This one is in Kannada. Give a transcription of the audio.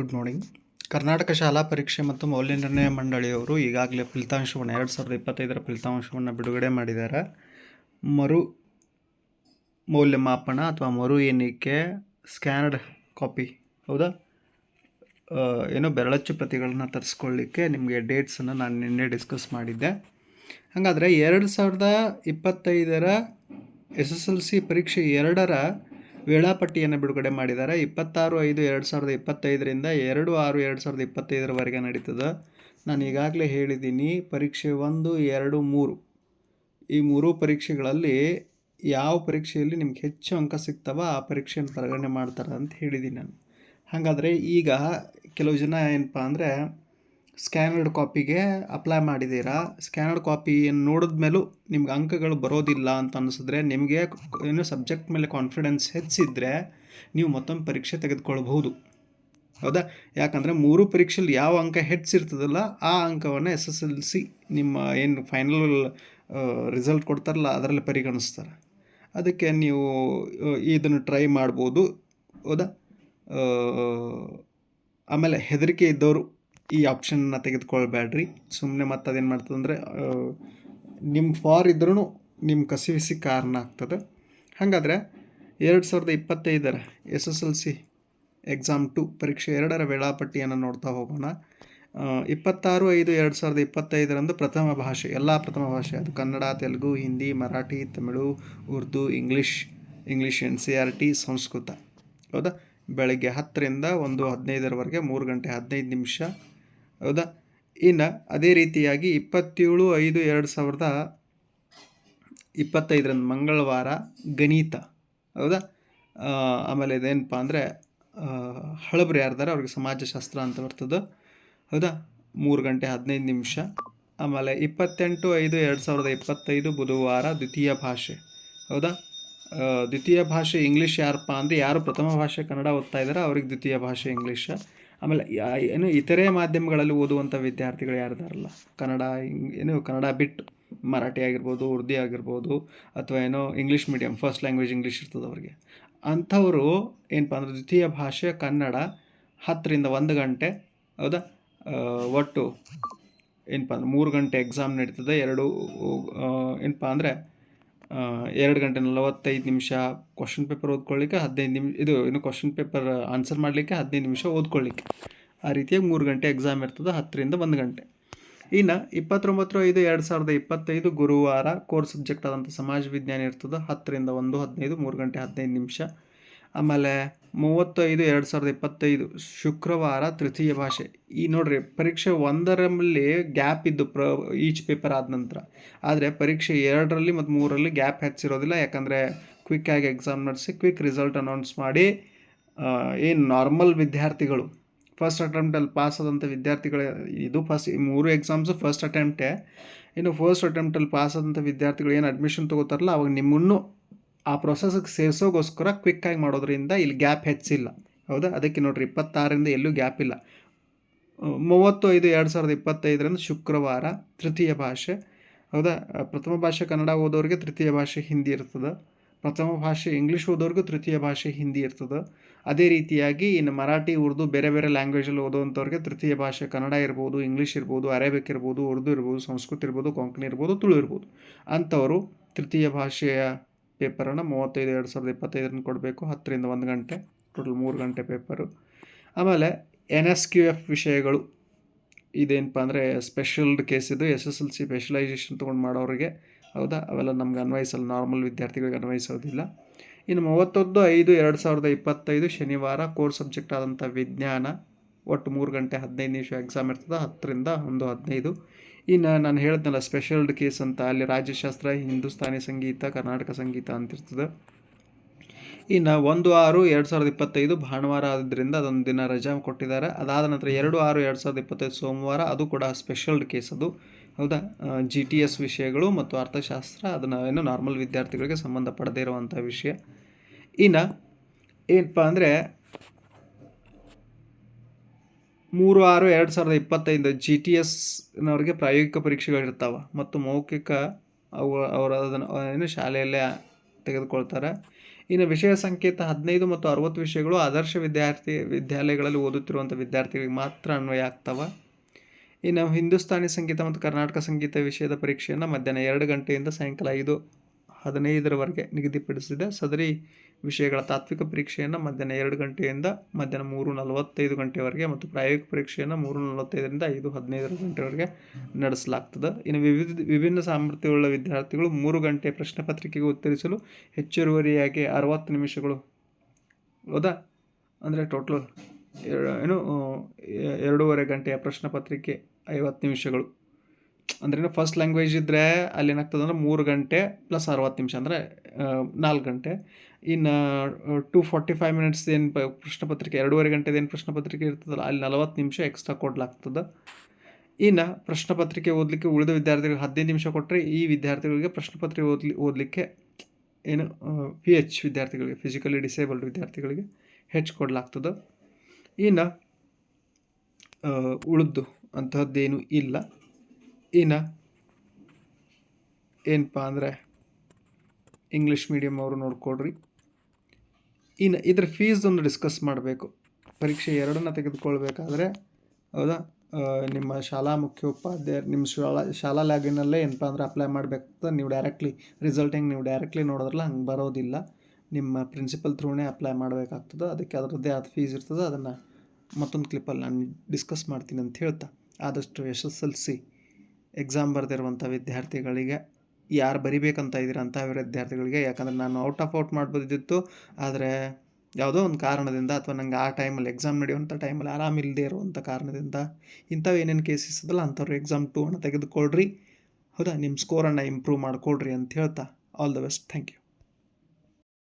ಗುಡ್ ಮಾರ್ನಿಂಗ್ ಕರ್ನಾಟಕ ಶಾಲಾ ಪರೀಕ್ಷೆ ಮತ್ತು ಮೌಲ್ಯ ನಿರ್ಣಯ ಮಂಡಳಿಯವರು ಈಗಾಗಲೇ ಫಲಿತಾಂಶವನ್ನು ಎರಡು ಸಾವಿರದ ಇಪ್ಪತ್ತೈದರ ಫಲಿತಾಂಶವನ್ನು ಬಿಡುಗಡೆ ಮಾಡಿದ್ದಾರೆ ಮರು ಮೌಲ್ಯಮಾಪನ ಅಥವಾ ಮರು ಎಣಿಕೆ ಸ್ಕ್ಯಾನಡ್ ಕಾಪಿ ಹೌದಾ? ಏನೋ ಬೆರಳಚ್ಚು ಪ್ರತಿಗಳನ್ನ ತರಿಸ್ಕೊಳ್ಳಿಕ್ಕೆ ನಿಮಗೆ ಡೇಟ್ಸನ್ನು ನಾನು ನಿನ್ನೆ ಡಿಸ್ಕಸ್ ಮಾಡಿದ್ದೆ. ಹಾಗಾದರೆ ಎರಡು ಸಾವಿರದ ಇಪ್ಪತ್ತೈದರ ಎಸ್ ಎಸ್ ಎಲ್ ಸಿ ಪರೀಕ್ಷೆ ಎರಡರ ವೇಳಾಪಟ್ಟಿಯನ್ನು ಬಿಡುಗಡೆ ಮಾಡಿದ್ದಾರೆ. ಇಪ್ಪತ್ತಾರು ಐದು ಎರಡು ಸಾವಿರದ ಇಪ್ಪತ್ತೈದರಿಂದ ಎರಡು ಆರು ಎರಡು ಸಾವಿರದ ಇಪ್ಪತ್ತೈದರವರೆಗೆ ನಡೀತದೆ. ನಾನು ಈಗಾಗಲೇ ಹೇಳಿದ್ದೀನಿ, ಪರೀಕ್ಷೆ ಒಂದು, ಎರಡು, ಮೂರು. ಈ ಮೂರೂ ಪರೀಕ್ಷೆಗಳಲ್ಲಿ ಯಾವ ಪರೀಕ್ಷೆಯಲ್ಲಿ ನಿಮ್ಗೆ ಹೆಚ್ಚು ಅಂಕ ಸಿಗ್ತಾವ ಆ ಪರೀಕ್ಷೆಯನ್ನು ಪರಿಗಣನೆ ಮಾಡ್ತಾರೆ ಅಂತ ಹೇಳಿದ್ದೀನಿ ನಾನು. ಹಾಗಾದರೆ ಈಗ ಕೆಲವು ಜನ ಏನಪ್ಪ ಅಂದರೆ ಸ್ಕ್ಯಾನರ್ಡ್ ಕಾಪಿಗೆ ಅಪ್ಲೈ ಮಾಡಿದ್ದೀರಾ? ಸ್ಕ್ಯಾನರ್ಡ್ ಕಾಪಿಯನ್ನು ನೋಡಿದ ಮೇಲೂ ನಿಮ್ಗೆ ಅಂಕಗಳು ಬರೋದಿಲ್ಲ ಅಂತ ಅನಿಸಿದ್ರೆ ನಿಮಗೆ ಏನು ಸಬ್ಜೆಕ್ಟ್ ಮೇಲೆ ಕಾನ್ಫಿಡೆನ್ಸ್ ಹೆಚ್ಚಿದ್ರೆ ನೀವು ಮತ್ತೊಂದು ಪರೀಕ್ಷೆ ತೆಗೆದುಕೊಳ್ಬಹುದು. ಹೌದಾ? ಯಾಕಂದರೆ ಮೂರು ಪರೀಕ್ಷೆಯಲ್ಲಿ ಯಾವ ಅಂಕ ಹೆಚ್ಚಿರ್ತದಲ್ಲ, ಆ ಅಂಕವನ್ನು ಎಸ್ ಎಸ್ ಎಲ್ ಸಿ ನಿಮ್ಮ ಏನು ಫೈನಲ್ ರಿಸಲ್ಟ್ ಕೊಡ್ತಾರಲ್ಲ, ಅದರಲ್ಲಿ ಪರಿಗಣಿಸ್ತಾರೆ. ಅದಕ್ಕೆ ನೀವು ಇದನ್ನು ಟ್ರೈ ಮಾಡ್ಬೋದು. ಹೌದಾ? ಆಮೇಲೆ ಹೆದರಿಕೆ ಇದ್ದವರು ಈ ಆಪ್ಷನ್ನ ತೆಗೆದುಕೊಳ್ಬೇಡ್ರಿ. ಸುಮ್ಮನೆ ಮತ್ತು ಅದೇನು ಮಾಡ್ತದಂದರೆ ನಿಮ್ಮ ಫಾರ್ ಇದ್ರೂ ನಿಮ್ಮ ಕಸಿವಿಸಿ ಕಾರಣ ಆಗ್ತದೆ. ಹಾಗಾದರೆ ಎರಡು ಸಾವಿರದ ಇಪ್ಪತ್ತೈದರ S S L C exam two ಪರೀಕ್ಷೆ ಎರಡರ ವೇಳಾಪಟ್ಟಿಯನ್ನು ನೋಡ್ತಾ ಹೋಗೋಣ. ಇಪ್ಪತ್ತಾರು ಐದು ಎರಡು ಸಾವಿರದ ಇಪ್ಪತ್ತೈದರಂದು ಪ್ರಥಮ ಭಾಷೆ, ಎಲ್ಲ ಪ್ರಥಮ ಭಾಷೆ ಅದು Kannada, Telugu, Hindi, Marathi, Tamil, Urdu, English English N C R T Sanskrit. ಹೌದಾ? ಬೆಳಗ್ಗೆ ಹತ್ತರಿಂದ ಒಂದು ಹದಿನೈದರವರೆಗೆ ಮೂರು ಗಂಟೆ ಹದಿನೈದು ನಿಮಿಷ ಹೌದಾ? ಇನ್ನು ಅದೇ ರೀತಿಯಾಗಿ ಇಪ್ಪತ್ತೇಳು ಐದು ಎರಡು ಸಾವಿರದ ಇಪ್ಪತ್ತೈದರಂದು ಮಂಗಳವಾರ ಗಣಿತ, ಹೌದಾ? ಆಮೇಲೆ ಇದೇನಪ್ಪ ಅಂದರೆ ಹಳಬ್ರು ಯಾರ್ದಾರೆ ಅವ್ರಿಗೆ ಸಮಾಜಶಾಸ್ತ್ರ ಅಂತ ಬರ್ತದೆ, ಹೌದಾ? ಮೂರು ಗಂಟೆ ಹದಿನೈದು ನಿಮಿಷ. ಆಮೇಲೆ ಇಪ್ಪತ್ತೆಂಟು ಐದು ಎರಡು ಸಾವಿರದ ಇಪ್ಪತ್ತೈದು ಬುಧವಾರ ದ್ವಿತೀಯ ಭಾಷೆ, ಹೌದಾ? ದ್ವಿತೀಯ ಭಾಷೆ ಇಂಗ್ಲೀಷ್ ಯಾರಪ್ಪ ಅಂದರೆ, ಯಾರು ಪ್ರಥಮ ಭಾಷೆ ಕನ್ನಡ ಓದ್ತಾ ಇದ್ದಾರೆ ಅವ್ರಿಗೆ ದ್ವಿತೀಯ ಭಾಷೆ ಇಂಗ್ಲೀಷ್. ಆಮೇಲೆ ಏನು ಇತರೆ ಮಾಧ್ಯಮಗಳಲ್ಲಿ ಓದುವಂಥ ವಿದ್ಯಾರ್ಥಿಗಳು ಯಾರಿದಾರಲ್ಲ? ಕನ್ನಡ ಏನು ಕನ್ನಡ ಬಿಟ್ಟು ಮರಾಠಿ ಆಗಿರ್ಬೋದು, ಉರ್ದು ಆಗಿರ್ಬೋದು, ಅಥವಾ ಏನೋ English medium first language English ಇರ್ತದೆ ಅವ್ರಿಗೆ. ಅಂಥವರು ಏನಪ್ಪ ಅಂದ್ರೆ ದ್ವಿತೀಯ ಭಾಷೆ ಕನ್ನಡ ಹತ್ತರಿಂದ ಒಂದು ಗಂಟೆ, ಹೌದಾ? ಒಟ್ಟು ಏನಪ್ಪ ಅಂದ್ರೆ ಮೂರು ಗಂಟೆ ಎಕ್ಸಾಮ್ ನಡೀತದೆ, ಎರಡು ಏನಪ್ಪ ಅಂದರೆ ಎರಡು ಗಂಟೆ ನಲವತ್ತೈದು ನಿಮಿಷ ಕ್ವಶನ್ ಪೇಪರ್ ಓದ್ಕೊಳ್ಳಿಕ್ಕೆ, ಹದಿನೈದು ನಿಮಿಷ ಇದು ಇನ್ನು ಕ್ವಶನ್ ಪೇಪರ್ ಆನ್ಸರ್ ಮಾಡಲಿಕ್ಕೆ ಹದಿನೈದು ನಿಮಿಷ ಓದ್ಕೊಳ್ಳಿಕ್ಕೆ. ಆ ರೀತಿಯಾಗಿ ಮೂರು ಗಂಟೆ ಎಕ್ಸಾಮ್ ಇರ್ತದೆ, ಹತ್ತರಿಂದ ಒಂದು ಗಂಟೆ. ಇನ್ನು ಇಪ್ಪತ್ತೊಂಬತ್ತು, ಐದು, ಎರಡು ಸಾವಿರದ ಇಪ್ಪತ್ತೈದು ಗುರುವಾರ ಕೋರ್ ಸಬ್ಜೆಕ್ಟ್ ಆದಂಥ ಸಮಾಜ ವಿಜ್ಞಾನ ಇರ್ತದೆ, ಹತ್ತರಿಂದ ಒಂದು, ಹದಿನೈದು, ಮೂರು ಗಂಟೆ ಹದಿನೈದು ನಿಮಿಷ. ಆಮೇಲೆ ಮೂವತ್ತೈದು ಎರಡು ಸಾವಿರದ ಇಪ್ಪತ್ತೈದು ಶುಕ್ರವಾರ ತೃತೀಯ ಭಾಷೆ. ಈ ನೋಡ್ರಿ, ಪರೀಕ್ಷೆ ಒಂದರಲ್ಲಿ ಗ್ಯಾಪ್ ಇದ್ದು ಪ್ರ, ಈಚ್ ಪೇಪರ್ ಆದ ನಂತರ. ಆದರೆ ಪರೀಕ್ಷೆ ಎರಡರಲ್ಲಿ ಮತ್ತು ಮೂರರಲ್ಲಿ ಗ್ಯಾಪ್ ಹೆಚ್ಚಿರೋದಿಲ್ಲ. ಯಾಕಂದರೆ ಕ್ವಿಕ್ಕಾಗಿ ಎಕ್ಸಾಮ್ ನಡೆಸಿ ಕ್ವಿಕ್ ರಿಸಲ್ಟ್ ಅನೌನ್ಸ್ ಮಾಡಿ ಏನು ನಾರ್ಮಲ್ ವಿದ್ಯಾರ್ಥಿಗಳು. ಫಸ್ಟ್ ಅಟೆಂಪ್ಟಲ್ಲಿ ಪಾಸ್ ಆದಂಥ ವಿದ್ಯಾರ್ಥಿಗಳು, ಇದು ಫಸ್ಟ್ ಈ ಮೂರು ಎಕ್ಸಾಮ್ಸು ಫಸ್ಟ್ ಅಟೆಂಪ್ಟೇ ಇನ್ನು ಫಸ್ಟ್ ಅಟೆಂಪ್ಟಲ್ಲಿ ಪಾಸ್ ಆದಂಥ ವಿದ್ಯಾರ್ಥಿಗಳು ಏನು ಅಡ್ಮಿಷನ್ ತೊಗೋತಾರಲ್ಲ, ಅವಾಗ ನಿಮ್ಮನ್ನು ಆ ಪ್ರೊಸೆಸ್ಗೆ ಸೇರಿಸೋಗೋಸ್ಕರ ಕ್ವಿಕ್ಕಾಗಿ ಮಾಡೋದ್ರಿಂದ ಇಲ್ಲಿ ಗ್ಯಾಪ್ ಹೆಚ್ಚಿಲ್ಲ. ಹೌದಾ? ಅದಕ್ಕೆ ನೋಡಿರಿ ಇಪ್ಪತ್ತಾರರಿಂದ ಎಲ್ಲೂ ಗ್ಯಾಪ್ ಇಲ್ಲ. ಮೂವತ್ತು ಐದು ಎರಡು ಸಾವಿರದ ಇಪ್ಪತ್ತೈದರಿಂದ ಶುಕ್ರವಾರ ತೃತೀಯ ಭಾಷೆ. ಹೌದಾ? ಪ್ರಥಮ ಭಾಷೆ ಕನ್ನಡ ಓದೋರಿಗೆ ತೃತೀಯ ಭಾಷೆ ಹಿಂದಿ ಇರ್ತದೆ. ಪ್ರಥಮ ಭಾಷೆ ಇಂಗ್ಲೀಷ್ ಓದೋರಿಗೂ ತೃತೀಯ ಭಾಷೆ ಹಿಂದಿ ಇರ್ತದೆ. ಅದೇ ರೀತಿಯಾಗಿ ಇನ್ನು ಮರಾಠಿ, ಉರ್ದು ಬೇರೆ ಬೇರೆ ಲ್ಯಾಂಗ್ವೇಜಲ್ಲಿ ಓದೋವಂಥವ್ರಿಗೆ ತೃತೀಯ ಭಾಷೆ ಕನ್ನಡ ಇರ್ಬೋದು ಇಂಗ್ಲೀಷ್ ಇರ್ಬೋದು ಅರೇಬಿಕ್ ಇರ್ಬೋದು, ಉರ್ದು ಇರ್ಬೋದು, ಸಂಸ್ಕೃತ ಇರ್ಬೋದು, ಕೊಂಕಣಿ ಇರ್ಬೋದು, ತುಳು ಇರ್ಬೋದು. ಅಂಥವರು ತೃತೀಯ ಭಾಷೆಯ ಪೇಪರನ್ನು ಮೂವತ್ತೈದು, ಎರಡು ಸಾವಿರದ ಇಪ್ಪತ್ತೈದರನ್ನು ಕೊಡಬೇಕು, ಹತ್ತರಿಂದ ಒಂದು ಗಂಟೆ, ಟೋಟಲ್ ಮೂರು ಗಂಟೆ ಪೇಪರು. ಆಮೇಲೆ ಎನ್ ಎಸ್ ಕ್ಯೂ ಎಫ್ ವಿಷಯಗಳು, ಇದೇನಪ್ಪ ಅಂದರೆ ಸ್ಪೆಷಲ್ಡ್ ಕೇಸ್ ಇದು, S S L C specialisation ತೊಗೊಂಡು ಮಾಡೋರಿಗೆ, ಹೌದಾ? ಅವೆಲ್ಲ ನಮ್ಗೆ ಅನ್ವಯಿಸಲ್ಲ, ನಾರ್ಮಲ್ ವಿದ್ಯಾರ್ಥಿಗಳಿಗೆ ಅನ್ವಯಿಸೋದಿಲ್ಲ. ಇನ್ನು ಮೂವತ್ತೊಂದು, ಐದು, ಎರಡು ಸಾವಿರದ ಇಪ್ಪತ್ತೈದು ಶನಿವಾರ ಕೋರ್ ಸಬ್ಜೆಕ್ಟ್ ಆದಂಥ ವಿಜ್ಞಾನ, ಒಟ್ಟು ಮೂರು ಗಂಟೆ ಹದಿನೈದು ನಿಮಿಷ ಎಕ್ಸಾಮ್ ಇರ್ತದೆ, ಹತ್ತರಿಂದ ಒಂದು ಹದಿನೈದು. ಇನ್ನು ನಾನು ಹೇಳಿದ್ನಲ್ಲ ಸ್ಪೆಷಲ್ಡ್ ಕೇಸ್ ಅಂತ, ಅಲ್ಲಿ ರಾಜ್ಯಶಾಸ್ತ್ರ, ಹಿಂದೂಸ್ತಾನಿ ಸಂಗೀತ, ಕರ್ನಾಟಕ ಸಂಗೀತ ಅಂತಿರ್ತದೆ ಇನ್ನು ಒಂದು ಆರು ಎರಡು ಸಾವಿರದ ಇಪ್ಪತ್ತೈದು ಭಾನುವಾರ ಆದ್ದರಿಂದ ಅದೊಂದು ದಿನ ರಜಾ ಕೊಟ್ಟಿದ್ದಾರೆ. ಅದಾದ ನಂತರ ಎರಡು ಆರು ಎರಡು ಸಾವಿರದ ಇಪ್ಪತ್ತೈದು ಸೋಮವಾರ ಅದು ಕೂಡ ಸ್ಪೆಷಲ್ಡ್ ಕೇಸ್ ಅದು. ಹೌದಾ? ಜಿ ಟಿ ಎಸ್ ವಿಷಯಗಳು ಮತ್ತು ಅರ್ಥಶಾಸ್ತ್ರ ಅದನ್ನು ಏನು ನಾರ್ಮಲ್ ವಿದ್ಯಾರ್ಥಿಗಳಿಗೆ ಸಂಬಂಧಪಡದೇ ಇರುವಂಥ ವಿಷಯ. ಇನ್ನು ಏನಪ್ಪ ಅಂದರೆ ಮೂರು ಆರು ಎರಡು ಸಾವಿರದ ಇಪ್ಪತ್ತೈದು ಜಿ ಟಿ ಎಸ್ನವ್ರಿಗೆ ಪ್ರಾಯೋಗಿಕ ಪರೀಕ್ಷೆಗಳಿರ್ತಾವೆ ಮತ್ತು ಮೌಖಿಕ ಅವು ಅವರು ಅದನ್ನು ಏನು ಶಾಲೆಯಲ್ಲೇ ತೆಗೆದುಕೊಳ್ತಾರೆ. ಇನ್ನು ವಿಷಯ ಸಂಕೇತ ಹದಿನೈದು ಮತ್ತು ಅರವತ್ತು ವಿಷಯಗಳು ಆದರ್ಶ ವಿದ್ಯಾರ್ಥಿ ವಿದ್ಯಾಲಯಗಳಲ್ಲಿ ಓದುತ್ತಿರುವಂಥ ವಿದ್ಯಾರ್ಥಿಗಳಿಗೆ ಮಾತ್ರ ಅನ್ವಯ ಆಗ್ತವೆ. ಇನ್ನು ಹಿಂದೂಸ್ತಾನಿ ಸಂಗೀತ ಮತ್ತು ಕರ್ನಾಟಕ ಸಂಗೀತ ವಿಷಯದ ಪರೀಕ್ಷೆಯನ್ನು ಮಧ್ಯಾಹ್ನ ಎರಡು ಗಂಟೆಯಿಂದ ಸಾಯಂಕಾಲ ಐದು ಹದಿನೈದರವರೆಗೆ ನಿಗದಿಪಡಿಸಿದೆ. ಸದರಿ ವಿಷಯಗಳ ತಾತ್ವಿಕ ಪರೀಕ್ಷೆಯನ್ನು ಮಧ್ಯಾಹ್ನ ಎರಡು ಗಂಟೆಯಿಂದ ಮಧ್ಯಾಹ್ನ ಮೂರು ನಲವತ್ತೈದು ಗಂಟೆವರೆಗೆ ಮತ್ತು ಪ್ರಾಯೋಗಿಕ ಪರೀಕ್ಷೆಯನ್ನು ಮೂರು ನಲವತ್ತೈದರಿಂದ ಐದು ಹದಿನೈದರ ಗಂಟೆವರೆಗೆ ನಡೆಸಲಾಗ್ತದೆ. ಇನ್ನು ವಿವಿಧ ವಿಭಿನ್ನ ಸಾಮರ್ಥ್ಯವುಳ್ಳ ವಿದ್ಯಾರ್ಥಿಗಳು ಮೂರು ಗಂಟೆ ಪ್ರಶ್ನೆ ಪತ್ರಿಕೆಗೆ ಉತ್ತರಿಸಲು ಹೆಚ್ಚುವರಿಯಾಗಿ ಅರವತ್ತು ನಿಮಿಷಗಳು ಹೌದಾ ಅಂದರೆ ಟೋಟಲ್ ಏನು ಎರಡೂವರೆ ಗಂಟೆಯ ಪ್ರಶ್ನೆ ಪತ್ರಿಕೆ ಐವತ್ತು ನಿಮಿಷಗಳು. ಅಂದ್ರೆ ಫಸ್ಟ್ ಲ್ಯಾಂಗ್ವೇಜ್ ಇದ್ದರೆ ಅಲ್ಲಿ ಏನಾಗ್ತದೆ ಅಂದ್ರೆ ಮೂರು ಗಂಟೆ ಪ್ಲಸ್ ಅರವತ್ತು ನಿಮಿಷ ಅಂದರೆ ನಾಲ್ಕು ಗಂಟೆ. ಇನ್ನು ಟು ಫಾರ್ಟಿ ಫೈವ್ ಮಿನಿಟ್ಸ್ ಏನು ಪ್ರಶ್ನೆ ಪತ್ರಿಕೆ ಎರಡೂವರೆ ಗಂಟೆದು ಏನು ಪ್ರಶ್ನೆ ಪತ್ರಿಕೆ ಇರ್ತದಲ್ಲ, ಅಲ್ಲಿ ನಲವತ್ತು ನಿಮಿಷ ಎಕ್ಸ್ಟ್ರಾ ಕೊಡ್ಲಾಗ್ತದೆ. ಇನ್ನು ಪ್ರಶ್ನೆ ಪತ್ರಿಕೆ ಓದಲಿಕ್ಕೆ ಉಳಿದ ವಿದ್ಯಾರ್ಥಿಗಳಿಗೆ ಹದಿನೈದು ನಿಮಿಷ ಕೊಟ್ಟರೆ ಈ ವಿದ್ಯಾರ್ಥಿಗಳಿಗೆ ಪ್ರಶ್ನೆ ಪತ್ರಿಕೆ ಓದ್ಲಿ, ಓದಲಿಕ್ಕೆ ಏನು ಪಿ ಎಚ್ ವಿದ್ಯಾರ್ಥಿಗಳಿಗೆ ಫಿಸಿಕಲಿ ಡಿಸೇಬಲ್ಡ್ ವಿದ್ಯಾರ್ಥಿಗಳಿಗೆ ಹೆಚ್ಚು ಕೊಡಲಾಗ್ತದೆ. ಇನ್ನು ಉಳಿದು ಅಂತಹದ್ದೇನು ಇಲ್ಲ. ಇನ್ನು ಏನಪ್ಪ ಅಂದರೆ ಇಂಗ್ಲೀಷ್ ಮೀಡಿಯಮ್ ಅವರು ನೋಡ್ಕೊಡ್ರಿ ಇನ್ನು ಇದ್ರ ಫೀಸ್ ಡಿಸ್ಕಸ್ ಮಾಡಬೇಕು. ಪರೀಕ್ಷೆ ಎರಡನ್ನ ತೆಗೆದುಕೊಳ್ಬೇಕಾದ್ರೆ, ಹೌದಾ? ನಿಮ್ಮ ಶಾಲಾ ಮುಖ್ಯೋಪಾಧ್ಯಾಯ, ನಿಮ್ಮ ಶಾಲಾ ಶಾಲಾ ಲ್ಯಾಗಿನಲ್ಲೇ ಏನಪ್ಪ ಅಂದ್ರೆ ಅಪ್ಲೈ ಮಾಡಬೇಕು ನೀವು ಡೈರೆಕ್ಟ್ಲಿ ರಿಸಲ್ಟ್ ಹೆಂಗೆ ನೀವು ಡೈರೆಕ್ಟ್ಲಿ ನೋಡಿದ್ರಲ್ಲ ಹಂಗೆ ಬರೋದಿಲ್ಲ. ನಿಮ್ಮ ಪ್ರಿನ್ಸಿಪಲ್ ಥ್ರೂನೇ ಅಪ್ಲೈ ಮಾಡಬೇಕಾಗ್ತದೆ. ಅದಕ್ಕೆ ಅದರದ್ದೇ ಆದ ಫೀಸ್ ಇರ್ತದೆ. ಅದನ್ನು ಮತ್ತೊಂದು ಕ್ಲಿಪ್ಪಲ್ಲಿ ನಾನು ಡಿಸ್ಕಸ್ ಮಾಡ್ತೀನಿ ಅಂತ ಹೇಳ್ತಾ. ಆದಷ್ಟು S S L C. Exam ಬರೆದಿರುವಂಥ ವಿದ್ಯಾರ್ಥಿಗಳಿಗೆ ಯಾರು ಬರಿಬೇಕಂತ ಇದ್ದೀರಾ ಅಂತ ವಿದ್ಯಾರ್ಥಿಗಳಿಗೆ, ಯಾಕಂದರೆ ನಾನು ಔಟ್ ಆಫ್ ಔಟ್ ಮಾಡ್ಬೋದಿತ್ತು. ಆದರೆ ಯಾವುದೋ ಒಂದು ಕಾರಣದಿಂದ ಅಥವಾ ನಂಗೆ ಆ ಟೈಮಲ್ಲಿ ಎಕ್ಸಾಮ್ ನಡೆಯುವಂಥ ಟೈಮಲ್ಲಿ ಆರಾಮಿಲ್ಲದೆ ಇರುವಂಥ ಕಾರಣದಿಂದ ಇಂಥವು ಏನೇನು ಕೇಸಸ್ ಇದಲ್ಲ ಅಂಥವ್ರು ಎಕ್ಸಾಮ್ ಟೂ ಅನ್ನು ತೆಗೆದುಕೊಳ್ರಿ. ಹೌದಾ? ನಿಮ್ಮ ಸ್ಕೋರನ್ನು ಇಂಪ್ರೂವ್ ಮಾಡಿಕೊಳ್ರಿ ಅಂತ ಹೇಳ್ತಾ. All the best thank you